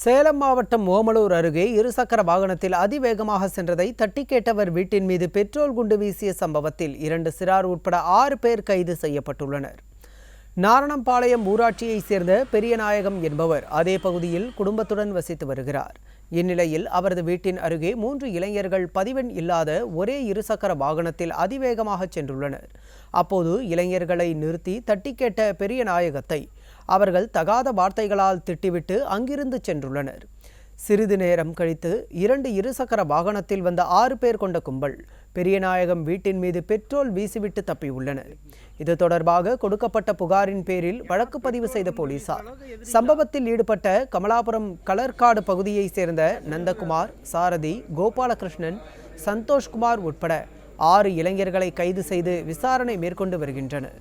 சேலம் மாவட்டம் ஓமலூர் அருகே இருசக்கர வாகனத்தில் அதிவேகமாக சென்றதை தட்டி கேட்டவர் வீட்டின் மீது பெட்ரோல் குண்டு வீசிய சம்பவத்தில் இரண்டு சிறார் உட்பட ஆறு பேர் கைது செய்யப்பட்டுள்ளனர். நாரணம்பாளையம் ஊராட்சியைச் சேர்ந்த பெரியநாயகம் என்பவர் அதே பகுதியில் குடும்பத்துடன் வசித்து வருகிறார். இந்நிலையில் அவரது வீட்டின் அருகே மூன்று இளைஞர்கள் பதிவெண் இல்லாத ஒரே இருசக்கர வாகனத்தில் அதிவேகமாக சென்றுள்ளனர். அப்போது இளைஞர்களை நிறுத்தி தட்டி கேட்ட பெரியநாயகத்தை அவர்கள் தகாத வார்த்தைகளால் திட்டிவிட்டு அங்கிருந்து சென்றுள்ளனர். சிறிது நேரம் கழித்து இரண்டு இருசக்கர வாகனத்தில் வந்த ஆறு பேர் கொண்ட கும்பல் பெரியநாயகம் வீட்டின் மீது பெட்ரோல் வீசிவிட்டு தப்பியுள்ளனர். இது தொடர்பாக கொடுக்கப்பட்ட புகாரின் பேரில் வழக்கு பதிவு செய்த போலீசார். சம்பவத்தில் ஈடுபட்ட கமலாபுரம் கலர்காடு பகுதியைச் சேர்ந்த நந்தகுமார் சாரதி கோபாலகிருஷ்ணன் சந்தோஷ்குமார் உட்பட ஆறு இளைஞர்களை கைது செய்து விசாரணை மேற்கொண்டு வருகின்றனர்.